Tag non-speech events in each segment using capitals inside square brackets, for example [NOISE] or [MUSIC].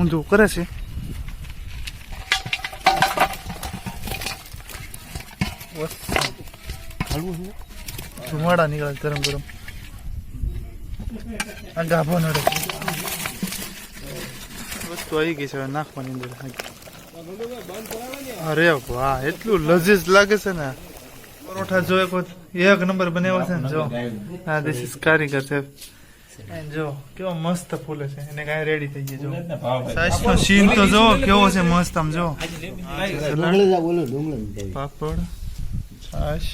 ઊંધું કરે છે. ધુમાડા નીકળે ગરમ ગરમ. આ વસ્તુ આવી ગઈ છે હવે નાખવાની અંદર. અરે વાહ, એટલું લજીજ લાગે છે ને. પરોઠા જો એક નંબર બનાવ્યો છે ને, જો. હા દિસ ઇઝ કારીગર And જો કેવો મસ્ત ફૂલે છે. એને કાંઈ રેડી થઈ જો. સાસનો સીન તો જો કેવો છે મસ્ત આમ જો. પાપડ છાશ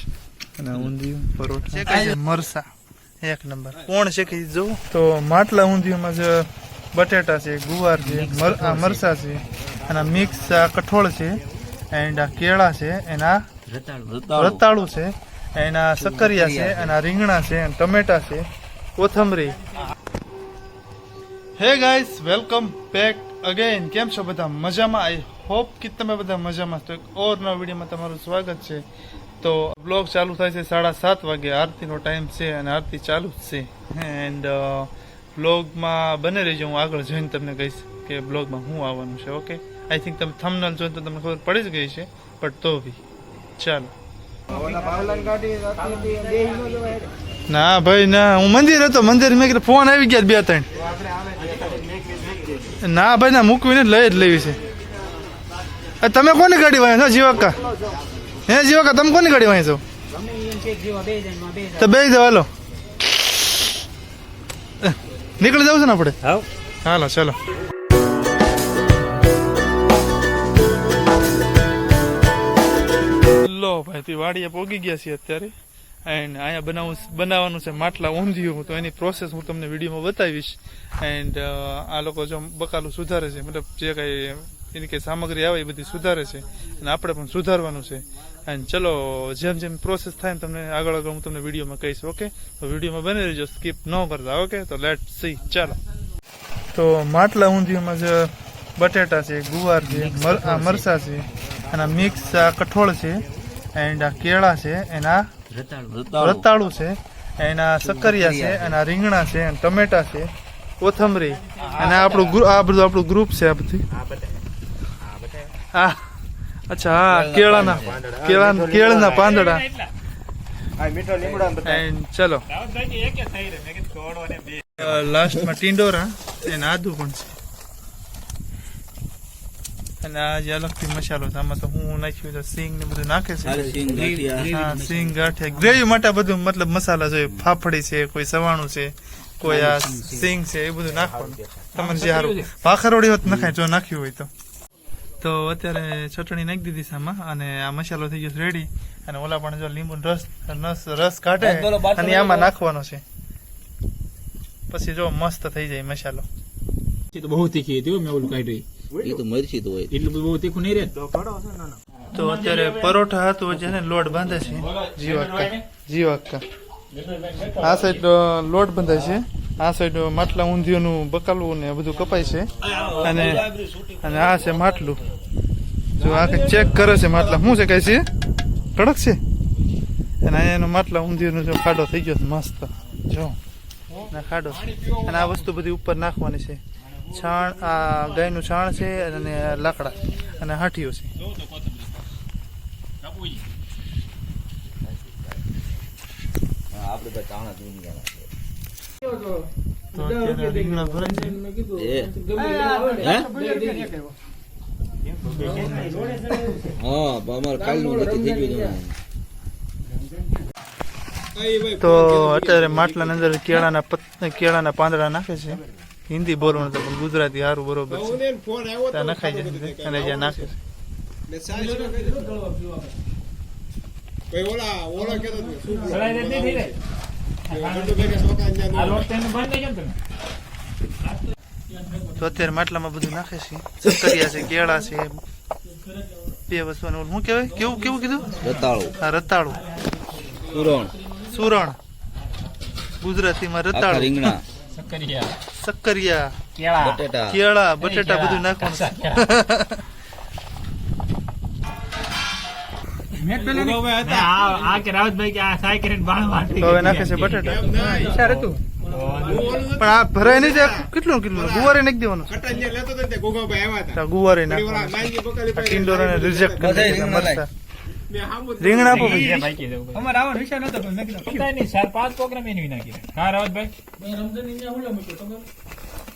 અને ઊંધિયું પરોઠા. મરસા એક નંબર. કોણ શેકી જો. તો માટલા ઊંધિયુંમાં જે બટેટા છે ગુવાર છે આ મરસા છે અને મિક્સ આ કઠોળ છે એન્ડ આ કેળા છે એના રતાળું. છે એના સકરિયા છે એના રીંગણા છે અને ટમેટા છે. કોથમરી. હે ગાઈસ વેલકમ બેક અગેન કેમ છો બધા? મજામાં? આઈ હોપ કે તમે બધા મજામાં છો. તો એક ઓર નવા વિડીયોમાં તમારું સ્વાગત છે. તો બ્લોગ ચાલુ થાય છે સાડા સાત વાગે. આરતીનો ટાઈમ છે અને આરતી ચાલુ જ છે. એન્ડ બ્લોગમાં બને રહેજો. હું આગળ જઈને તમને કહીશ કે બ્લોગમાં શું આવવાનું છે ઓકે આઈ થિંક તમે થમનલ જોઈને તો તમને ખબર પડી જ ગઈ છે બટ તો બી. ચાલો. ના ભાઈ ના હું મંદિર હતો મંદિર મેં કીધું ફોન આવી ગયા બે ત્રણ. ના ભાઈ ના મૂકવીને લઈ જ લેવી છે. તમે કોની ગાડી વાંચો? છો જીવકા? હે જીવકા તમે કોની ગાડી વાંચો? તો બે જાવ હાલો. નીકળી જવું છે ને આપણે? હાલો ચાલો. લો ભાઈ વાડીએ પોગી ગયા છીએ અત્યારે. એન્ડ અહીંયા બનાવું બનાવવાનું છે માટલા ઊંધિયું તો એની પ્રોસેસ હું તમને વિડીયોમાં બતાવીશ. એન્ડ આ લોકો જો બકાલું સુધારે છે મતલબ જે કાંઈ એની કંઈ સામગ્રી આવે એ બધી સુધારે છે. અને આપણે પણ સુધારવાનું છે. એન્ડ ચલો જેમ જેમ પ્રોસેસ થાય ને તમને આગળ આગળ હું તમને વિડીયોમાં કહીશ ઓકે? તો વિડીયોમાં બની રહેજો સ્કીપ ન કરતા ઓકે? તો લેટ સી ચાલો. તો માટલા ઊંધિયુંમાં જે બટેટા છે ગુવાર છે મર- આ મરસા છે. અને મિક્સ આ કઠોળ છે એન્ડ આ કેળા છે એના રતાળું. છે. એના સક્કરિયા છે અને આ રીંગણા છે અને ટમેટા છે કોથમરી અને આપણું આ બધું આપણું ગ્રુપ છે આ બધી. હા. અચ્છા હા કેળાના કેળા કેળના પાંદડા. ચલો. લાસ્ટમાં ટીંડોરા અને આદુ પણ છે. અને આ જે અલગથી મસાલો છે આમાં તો હું નાખ્યું તો સિંગ ને બધું નાખે છે. હા સિંગ ગાંઠિયા. ગ્રેવી માટે બધું મતલબ મસાલા જોઈએ ફાફડી છે કોઈ સવાણું છે કોઈ આ સિંગ છે. એ બધું નાખવાનું. તમને જે સારું ભાખરવડી હોત નખાય જો નાખ્યું હોય તો. તો અત્યારે ચટણી નાખી દીધી સામાં અને આ મસાલો થઈ ગયો રેડી અને ઓલા પણ જો લીંબુ રસ રસ રસ કાઢે અને આમાં નાખવાનો છે. પછી જો મસ્ત થઈ જાય મસાલો. તો બહુ તીખી હતી મેં ઓલું કાઢ્યું. એ તો મરશી તો હોય. એટલું બધું તીખું નહીં રે તો અત્યારે પરોઠા હતું છે ને લોટ બાંધે છે. જીવાક્કા જીવાક્કા આ સાઈડ લોટ બંધાય છે. આ સાઈડ માટલા ઊંધિયોનું બકાલું ને બધું કપાય છે. અને અને આ છે માટલું. જો આ ચેક કરે છે માટલા. શું છે કઈ છે? કડક છે? અને અહીંયા એનો માટલા ઊંધિયોનો જો ખાડો થઈ ગયો મસ્ત. જો ના ખાડો અને આ વસ્તુ બધી ઉપર નાખવાની છે. છાણ આ ગાયનું છાણ છે અને લાકડા અને હાંઠીઓ છે. આપડે તો અત્યારે રીંગણા ભરાય છે? એ હે? હા અમારે કાલનું નથી થઈ ગયું તમારે તો અત્યારે માટલાની અંદર કેળાના કેળાના પાંદડા નાખે છે. હિન્દી બોલવાનું તો પણ ગુજરાતી સારું બરોબર છે. ત્યાં નખાઈ જશે અને જ્યાં નાખે છે. બંધ થઈ જાય ને તમે? તો અત્યારે માટલામાં બધું નાખે છે. સક્કરિયા છે કેળા છે બે વસ્તુ અને ઓલું. શું કહેવાય? કેવું કેવું કીધું? રતાળું. આ રતાળું. સુરણ. સુરણ. ગુજરાતીમાં રતાળું. રીંગણા. સક્કરિયા સક્કરિયા કેળા બટેટા કેળા બટેટા બધું નાખવાનું છે. આ આ કે રાવતભાઈ કે આ સાય કરીને બાળ વાટી તો હવે નાખે છે બટેટા ઈશાર પણ આ ભરાય નહીં કેટલું કેટલું ગુવારે નાખી દેવાનું ગુવારે ટિંડોરાને રિજેક્ટ કરી રીંગણા આપો અમારે આવવાનો વિચાર નતો પણ મેં કીધું. પતા નહીં ચાર પાંચ પ્રોગ્રામ એની નાખી હા રાવતભાઈ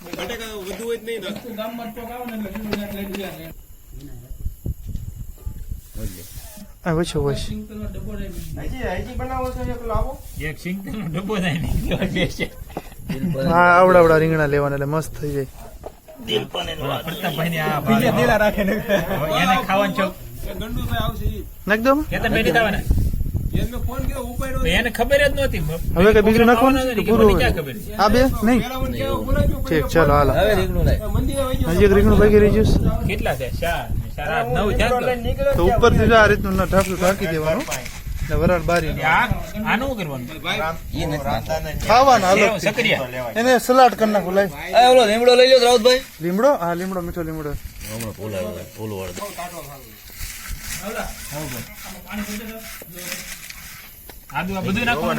બટેકા વધુ હોય જ નહીં ને. ગામમાં તો આવો ને એટલે લઈ જાય આ હા આવડાવડા રીંગણા લેવાના એટલે મસ્ત થઈ જાય. આ. રાખે એને ખાવાનું છો. એ ગંડુભાઈ આવશે ઈ. નાખી દો કે તમે બેઠી થવાના એને મેં ફોન કર્યો ઉપાડ્યો તો એને ખબર જ નહોતી. હવે કઈ બીજું નાખવાનું? પૂરું મને ક્યાં હોય? ખબર? છે? આ બે? નહીં. પેલા મને કહેવા બોલાવ્યો, ઠીક ચાલો હાલો. રીંગણું લાય મંદિરે હજી એક રીંગણું બાકી રહી કેટલા છે તો. ઉપરથી જો આ રીતનું ઠાકુર ઢાંકી દેવાનું. ને વરાળ બારી આનું કરવાનું. ખાવાનું એને સલાડ કરી નાખું લાઈ આ ઓલો લીમડો લઈ લો રાઉતભાઈ. લીમડો? હા લીમડો મીઠો લીમડો. હમણાં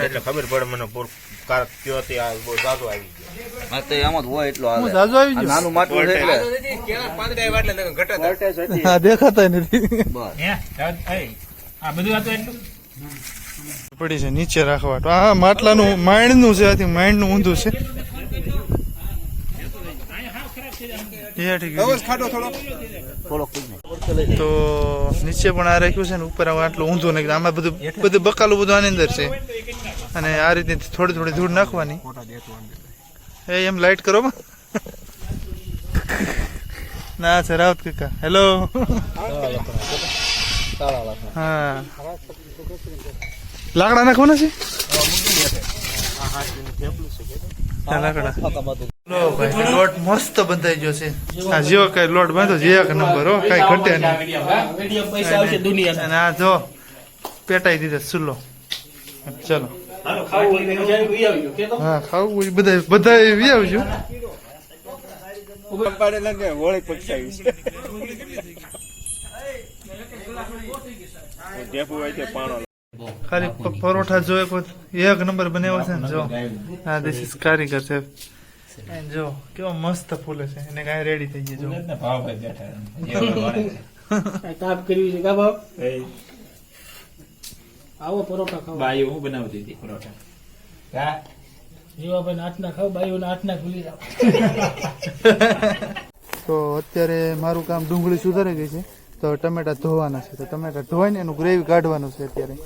એટલે ખબર પડે મને પૂર કાર કયો તે આ બહુ જાજો આવી ગયો. હા તો આમાં જ હોય એટલો હાલે. જાજુ આવી આ નાનું માટલું છે એટલે. કેળા પાંદડા આવ્યા એટલે નકર ઘટા હા દેખાતા નથી. બસ. હે આ બધું હતું એટલું? પડી છે નીચે રાખવા તો આ માટલાનું માઇન્ડનું છે આથી માઇન્ડનું ઊંધું છે. એ ઠીક ખાટો થોડો. તો નીચે પણ આ રાખ્યું છે ને, ઉપર આટલું ઊંધું નાખ્યું આમાં બધું બધું બકાલું બધું આની અંદર છે. અને આ રીતે થોડી થોડી ધૂળ નાખવાની. એ એમ લાઈટ કરો ના, છે રાવત કાકા. હેલો હા. લાકડા નાખવાના છે? લોટ મસ્ત બંધાઈ ગયો છે. આ જેવો કઈ લોટ બાંધો જે એક નંબર હો કઈ ઘટે નહીં. અને આ જો પેટાઈ દીધો ચૂલો. ચલો. હા ખાવું બધા બધા વી આવજો. હોળી ખાલી પરોઠા જો કોઈ એક નંબર બનાવ્યો છે ને જો. હા દિસ ઇઝ કારીગર છે. જો કેવો મસ્ત ફૂલે છે. એને કાંઈ રેડી થઈ ગયું જો. એવડો વાળે છે. કર્યું છે કા ભાવ આવો પરોઠા ખાવા. બાઈ હું બનાવતી હતી પરોઠા? હા જીવાભાઈ નાટના ખાવ બાઈઓ નાટના ભૂલી જાવ [LAUGHS] તો અત્યારે મારું કામ ડુંગળી સુધારી ગઈ છે. તો ટમેટા ધોવાના છે. તો ટમેટા ધોઈને એનું ગ્રેવી કાઢવાનું છે અત્યારે.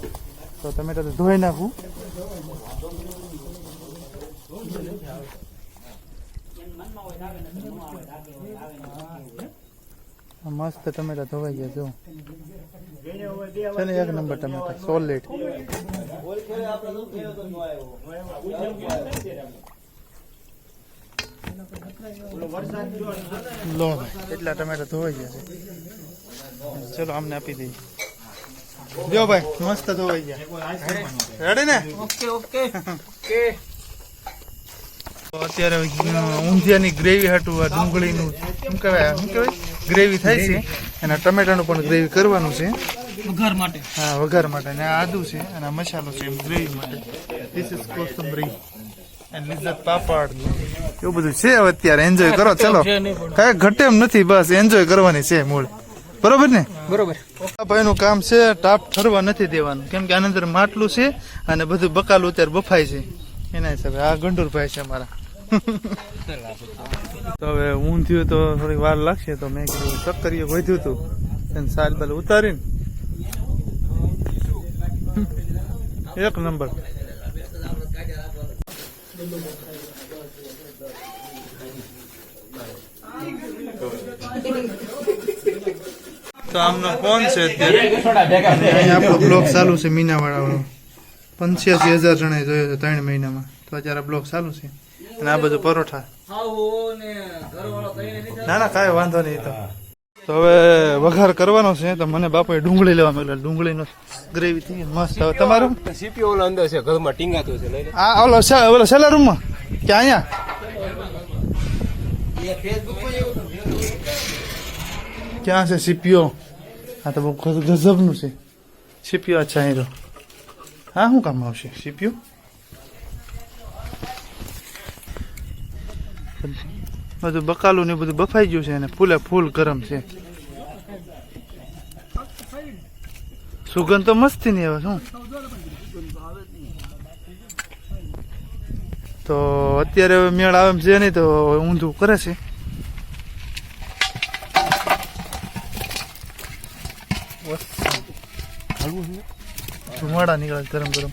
તો ટમેટા તો ધોઈ નાખું. મસ્ત ટમેટા ધોવાઈ ગયા જો છે એક નંબર ટમેટા સોલિડ લો એટલા ટમેટા ધોવાઈ ગયા છે. ચલો આમને આપી દઈએ. જો ભાઈ મસ્ત ધોવાઈ ગયા. રેડી ને? Okay okay. ઓકે. અત્યારે ઊંધિયાની ગ્રેવી હાટું આ ડુંગળીનું શું કહેવાય શું કહેવાય? ગ્રેવી થાય છે. અને ટમેટાનું પણ ગ્રેવી કરવાનું છે. વઘાર માટે. હા વઘાર માટે. અને આ આદુ છે અને મસાલો છે ગ્રેવી માટે. This is kothmari and Lijjat papad. એવું બધું છે અત્યારે. એન્જોય કરો ચલો. કઈ ઘટે એમ નથી બસ એન્જોય કરવાની છે મૂળ. બરોબર ને? બરોબર. ભાઈનું કામ છે ટાપ ઠરવા નથી દેવાનું. કેમ કે આની અંદર માટલું છે અને બધું બકાલું અત્યારે બફાય છે. એના હિસાબે આ ગંડુરભાઈ છે અમારા. [LAUGHS] તો હવે ઊંધિયું તો થોડી વાર લાગશે તો મેં કીધું ચક્કરીએ વધ્યું હતું એને સાલ બાલ ઉતારીને. [LAUGHS] એક નંબર. તો આમનો ફોન છે અત્યારે. આપણો બ્લોગ ચાલુ છે મીનાવાળા વાળો પંચ્યાસી હજાર જણાએ જોયો છે ત્રણ મહિનામાં. તો અત્યારે બ્લોક ચાલુ છે. અને આ બધું પરોઠા. ના ના કાંઈ વાંધો નહીં તો. તો હવે વઘાર કરવાનો છે તો મને બાપુએ ડુંગળી લેવા મળ્યો ડુંગળીનો ગ્રેવી થઈ મસ્ત. હવે તમારું? સીપીઓ ઓલો અંદર છે ઘરમાં ટીંગાતું છે આ ઓલો ઓલો સેલા રૂમમાં? કે અહીંયા? ક્યાં છે સીપીઓ? હા તો બહુ ગજ- ગજબનું છે. સીપીઓ અચ્છા અહીં તો હા શું કામ આવશે? સીપીઓ બધું બકાલું ને બધું બફાઈ ગયું છે અને ફૂલે ફૂલ ગરમ છે. સુગંધ તો મસ્તી નહીં આવે શું તો અત્યારે મેળ આવે છે નહીં તો ઊંધું કરે છે. ધુમાડા નીકળે ગરમ ગરમ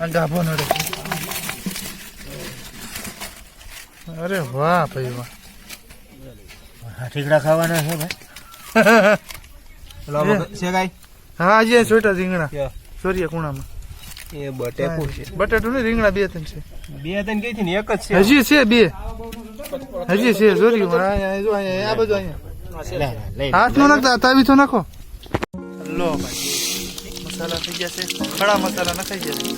આ ગાભો નડે અરે વાહ ભાઈ વાહ ઠીકડા ખાવાના છે ભાઈ છે કાઈ હા જે છોટા રીંગણા સોરી સોરિયા ખૂણામાં એ બટેકું છે બટેટું ને રીંગણા બે ત્રણ છે બે ત્રણ કઈ ને એક જ છે હજી છે બે હજી છે સોરી આ બધું અહીંયા હાથ નો નાખતા તાવી તો નાખો લો ભાઈ મસાલા થઈ ગયા છે. ખડા મસાલા નખાઈ ગયા છે.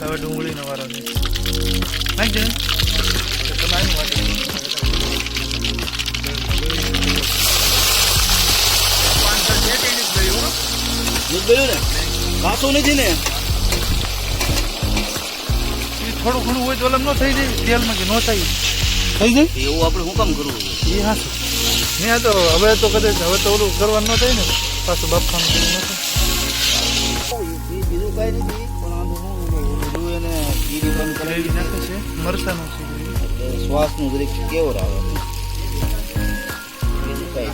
હવે ડુંગળીનો વારો છે નાખી દે. તમે આની વાટે. દૂધ ને કાચું નથી ને થોડું ઘણું હોય તો ઓલમ ન થઈ જાય. તેલમાં કે ન થાય. થઈ જાય એવું આપણે શું કામ કરવું? એ હા મેં તો હવે તો કદાચ હવે તો ઓલું કરવાનું ન થાય ને. પાછું બાફવાનું કરવું નથી બીજું કઈ નથી પણ આમ બધું એને ગીરી બંધ કરેલી નાખે છે મરચાનું છે. શ્વાસનું દરેક કેવો આવે બીજું કઈ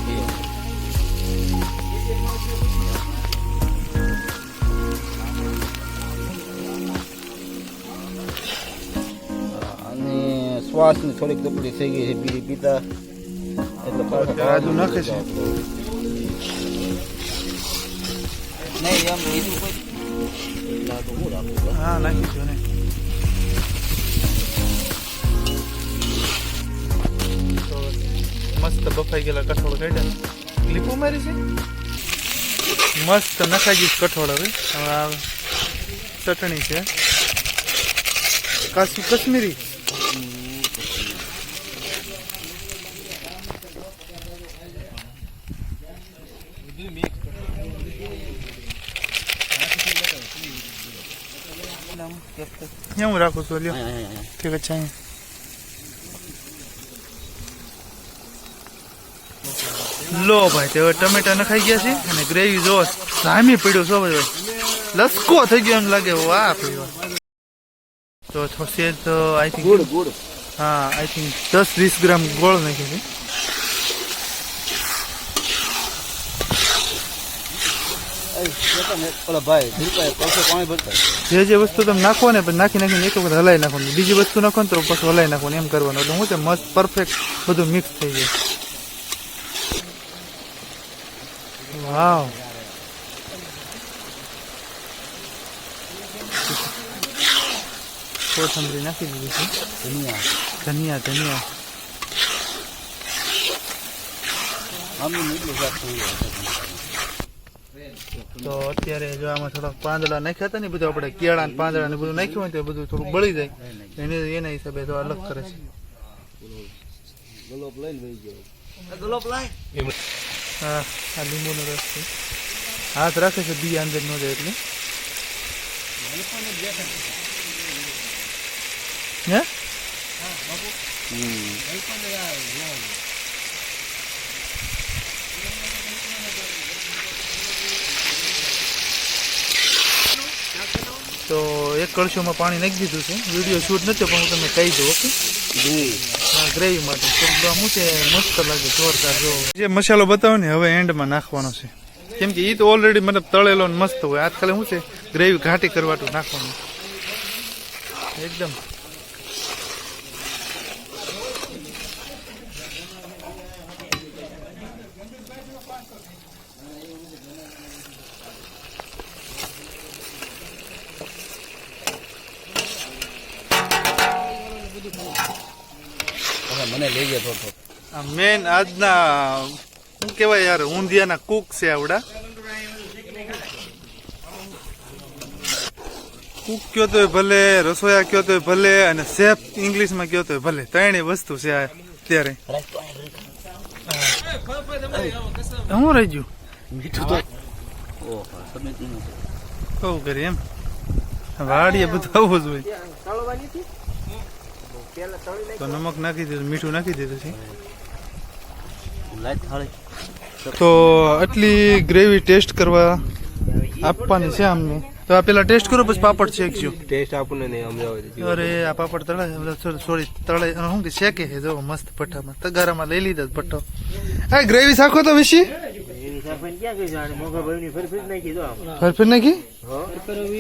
શ્વાસની થોડીક તકલીફ થઈ ગઈ છે બીડી પીતા એટલે નાખે છે. નહીં એમ બીજું કોઈ હું હા નાખી ને તો મસ્ત બફાઈ ગયેલા કઠોળ કાઢ્યા લીપો મારી છે મસ્ત નખાઈ ગયું કઠોળ હવે હવે આ ચટણી છે કાશી કશ્મીરી અહીંયા હું રાખું છું લ્યો છે અહીંયા લો ભાઈ તે હવે ટમેટા નખાઈ ગયા છે અને ગ્રેવી જો સામી પીડ્યો છો ભાઈ લસકો થઈ ગયો એમ લાગે. વાહ ભાઈ તો થશે તો આઈ થિંક હા આઈ થિંક દસ વીસ ગ્રામ ગોળ નાખે છે ઓલા ભાઈ ધીરુભાઈ પાસે પાણી ભરતા જે જે વસ્તુ તમે નાખો ને નાખી નાખીને એક વખત હલાઈ નાખવાનું બીજી વસ્તુ નાખો ને તો પછી હલાવી નાખવાનું, એમ કરવાનું. એટલે હું છે મસ્ત પરફેક્ટ બધું મિક્સ થઈ જાય. વાવ કોથમરી નાખી દીધી છે. ધનિયા ધનિયા. ધનિયા આમ થઈ જાય. તો અત્યારે જો આમાં થોડા પાંદડા નાખ્યા હતા ને બધું આપણે કેળા ને પાંદડા ને બધું નાખ્યું હોય તો બધું થોડું બળી જાય. એને, એના હિસાબે તો અલગ કરે છે. હા, આ લીંબુનો રસ છે. હાથ રાખે છે બી અંદર ન જાય એટલે. હે? તો એક કળશોમાં પાણી નાખી દીધું છે. વીડિયો શૂટ નથી પણ હું તમને કહી દઉં ઓકે? ગ્રેવી માટે. આમ શું છે મસ્ત લાગે જોરદાર જો. જે મસાલો બતાવો ને હવે એન્ડમાં નાખવાનો છે. કેમ કે એ તો ઓલરેડી મતલબ તળેલો ને મસ્ત હોય. આજ ખાલી શું છે ગ્રેવી ઘાટી કરવાટું નાખવાનું. એકદમ. લઈ ગયા થોડો મેન આજના શું કહેવાય યાર ઊંધિયાના કુક છે આવડા. કુક કયો તોય ભલે રસોયા કયો તોય ભલે અને શેફ ઇંગ્લિશમાં કયો તોય ભલે. ત્રણેય વસ્તુ છે આ અત્યારે. શું રહી ગયું? મીઠું તો કહું કરી એમ. વાડીએ બધું આવું જ હોય. તો નમક નાખી દીધું મીઠું નાખી દીધું છે. તો આટલી ગ્રેવી ટેસ્ટ કરવા આપવાની છે અમને તો આ પેલા ટેસ્ટ કરો પછી પાપડ શેકજો. ટેસ્ટ આપણને નહીં સમજાવે અરે આ પાપડ તળાય સોરી તળાય અને શું કે શેકે છે? જો મસ્ત ભઠ્ઠામાં તગારામાં લઈ લીધા ભઠ્ઠો આ ગ્રેવી શાખો તો વિશી? ફરફર નાખી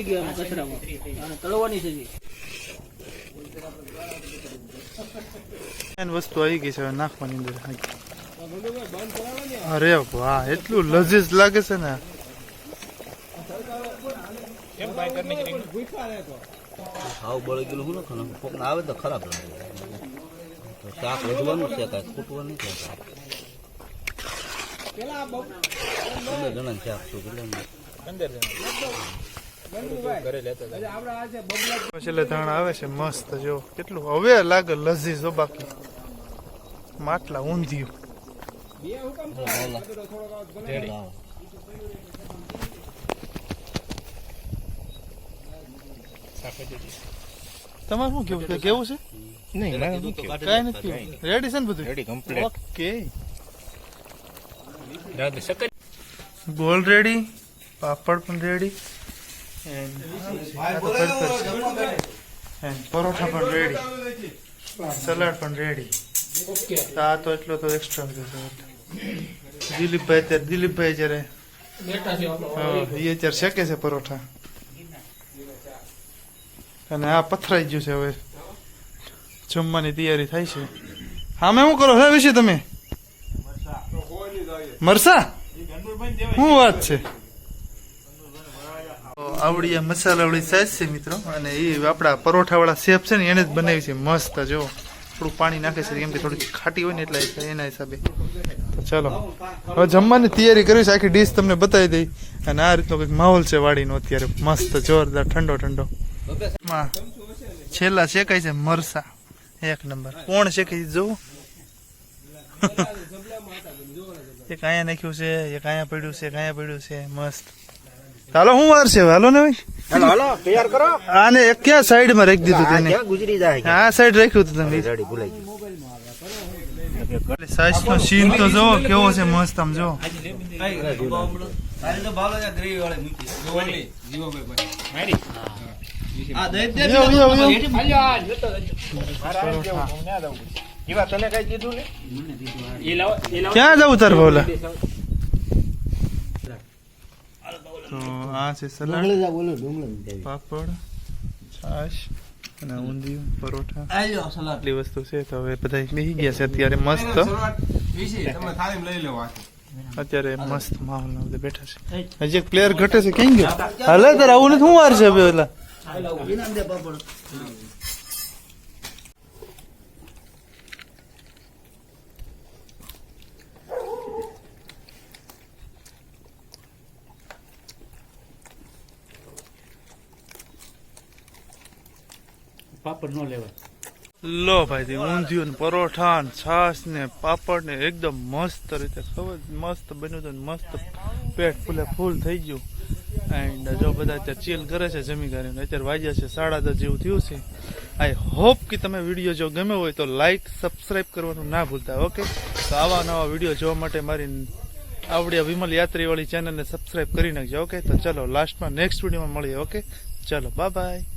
ગયા કચરામાં. તળવાની છે હજી. વસ્તુ આવી ગઈ છે હવે નાખવાની અંદર. અરે વાહ એટલું લજીજ લાગે છે ને. હાવ બળી ગયેલું શું લખવાનું કોક આવે તો ખરાબ લાગે. તો શાક વધવાનું છે કાંઈ? ખૂટવાનું નહીં થતું પંદર જણા શાક છું કેટલા છેલ્લે ધાણ આવે છે મસ્ત જો. કેટલું? હવે લાગે લજીજ હો બાકી માટલા ઊંધિયું તમારે શું કેવું છે? કેવું છે? નહીં કઈ નથી. રેડી છે ને બધું? Ready complete okay. Goal ready papad પણ રેડી પરોઠા પણ રેડી સલાડ પણ રેડી આ તો એટલો તો એક્સ્ટ્રા દિલીપભાઈ અત્યારે દિલીપભાઈ જ્યારે એ અત્યારે શેકે છે પરોઠા. અને આ પથરાઈ ગયું છે હવે. જમવાની તૈયારી થાય છે. હા મેં શું કરો? હે વિશે તમે? મરસા. શું વાત છે? આવડી આ મસાલાવાળી સાઈઝ છે મિત્રો. અને એ આપણા પરોઠાવાળા શેફ છે ને, એને જ બનાવી છે મસ્ત, જો. થોડું પાણી નાખે છે, કેમ કે થોડી ખાટી હોય ને એટલે એના હિસાબે. તો ચાલો. હવે જમવાની તૈયારી કરી છે, આખી ડીશ તમને બતાવી દઈ. અને આ રીતનો કંઈક માહોલ છે વાડીનો અત્યારે. મસ્ત, જોરદાર, ઠંડો ઠંડો. છેલ્લા શેકાય છે? મરસા. એક નંબર. કોણ શેકાય જોવું [LAUGHS] એક અહીંયા નાખ્યું છે, એક અહીંયા પડ્યું છે, એક અહીંયા પડ્યું છે, મસ્ત. હાલો શું વાર છે? હાલો ને ભાઈ? હાલો હાલો તૈયાર કરો. આને એક ક્યાં સાઈડમાં રાખી દીધું તેને? ગુજરી જાય આ સાઈડ રાખ્યું હતું તમે. રેડી ભૂલાઈ ગયું. નો સીન તો જો કેવો છે મસ્ત આમ જો ક્યાં જવું તાર ભાવલા તો આ છે સલાડ. પાપડ છાશ અને ઊંધિયું પરોઠા. આટલી વસ્તુ છે તો હવે બધા બેસી ગયા છે અત્યારે મસ્ત. તમે થાળી લઈ લેવા અત્યારે મસ્ત માહોલ બધા બેઠા છે. હજી એક પ્લેયર ઘટે છે કેમ ગયો? હાલે તારે આવું નથી શું વાર છે હવે પાપડ ન લેવાય. લો ભાઈ ઊંધિયું પરોઠા ને છાશ ને પાપડ ને એકદમ મસ્ત રીતે, ખબર મસ્ત બન્યું હતું મસ્ત પેટ ફૂલે, ફૂલ થઈ ગયું. એન્ડ જો બધા અત્યારે ચીલ કરે છે જમી અત્યારે વાગ્યા છે સાડા દસ જેવું થયું છે. આઈ હોપ કે તમે વીડિયો જો ગમ્યો હોય તો લાઈક સબસ્ક્રાઈબ કરવાનું ના ભૂલતા ઓકે તો આવા નવા વીડિયો જોવા માટે મારી આવડ્યા વિમલ યાત્રીવાળી ચેનલને સબસ્ક્રાઈબ કરી નાખજો ઓકે તો ચલો લાસ્ટમાં નેક્સ્ટ વિડીયોમાં મળીએ ઓકે ચલો બાય બાય